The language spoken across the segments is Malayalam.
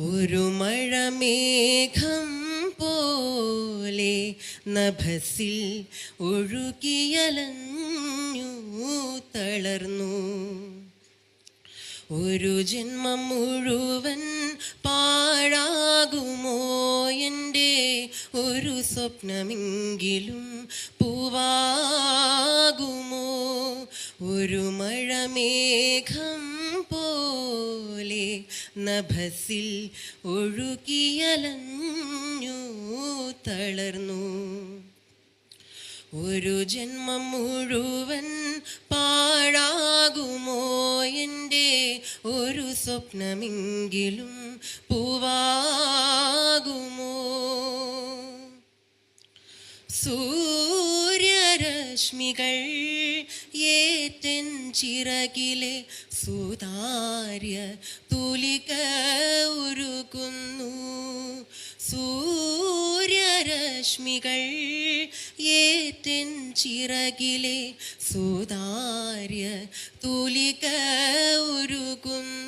ഒരു മഴമേഘം പോലെ നഭസിൽ ഒഴുകിയലഞ്ഞു തളർന്നു. ഒരു ജന്മം മുഴുവൻ പാഴാകുമോ എന്റെ ഒരു സ്വപ്നമെങ്കിലും പൂവാകുമോ? ഒരു മഴമേഘം നഭസിൽ ഒഴുകിയലഞ്ഞു തളർന്നു. ഒരു ജന്മം മുഴുവൻ പാഴാകുമോ എന്റെ ഒരു സ്വപ്നമെങ്കിലും പൂവാകുമോ? സൂര്യരശ്മികൾ ഏറ്റൻ ചിറകിലെ സുതാര്യ തുലിക ഉരുകുന്നു. സൂര്യരശ്മികൾ ഏറ്റൻ ചിറകിലെ സുതാര്യ തുലിക ഉരുകുന്നു.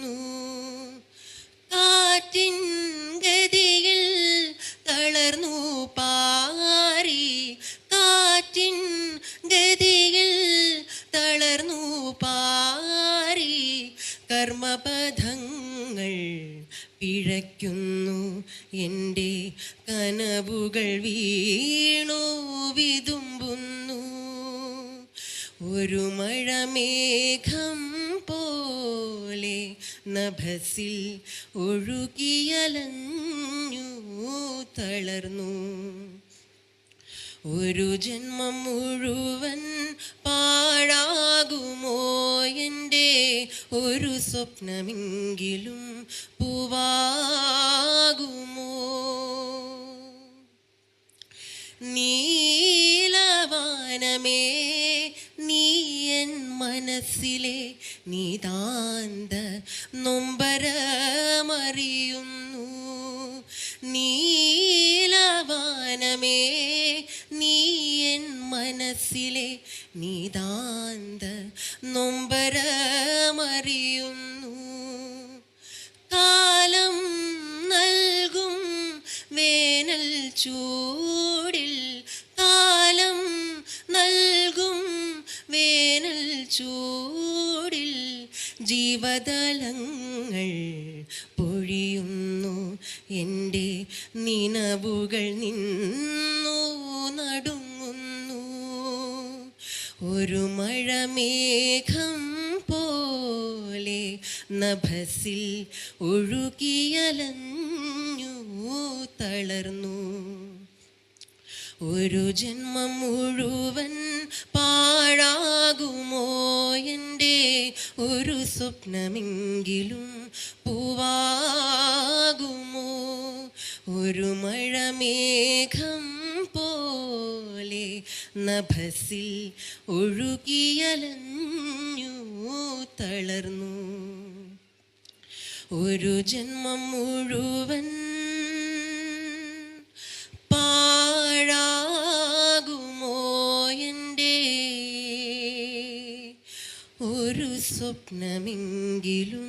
കർമ്മപഥങ്ങൾ പിഴയ്ക്കുന്നു. എന്റെ കനവുകൾ വീണു വിതുമ്പുന്നു. ഒരു മഴമേഘം പോലെ നഭസിൽ ഒഴുകിയലഞ്ഞു തളർന്നു. ഒരു ജന്മം മുഴുവൻ പാഴാകുമോ? ഒരു സ്വപ്നമെങ്കിലും പൂവാകുമോ? നീലവാനമേ നീ എൻ മനസ്സിലെ നിതാന്ത നൊമ്പരമറിയുന്നു. നീലവാനമേ നീ എൻ മനസ്സിലെ നിതാന്ത നൊമ്പരമറിയുന്നു കാലം നൽകും വേനൽ ചൂടിൽ. കാലം നൽകും വേനൽ ചൂടിൽ. ജീവതലങ്ങൾ പൊഴിയുന്നു. എന്റെ നിനവുകൾ നിന്നു നടുങ്ങുന്നു. ഒരു മഴമേഘം നഭസിൽ ഒഴുകിയലഞ്ഞു തളർന്നു. ഒരു ജന്മം മുഴുവൻ പാഴാകുമോ എന്റെ ഒരു സ്വപ്നമെങ്കിലും പൂവാകുമോ? ഒരു മഴമേഘം പോലെ നഭസിൽ ഒഴുകിയലഞ്ഞു തളർന്നു. ഒരു ജന്മം മുഴുവൻ പാഴാകുമോ എന്റെ? ഒരു സ്വപ്നമെങ്കിലും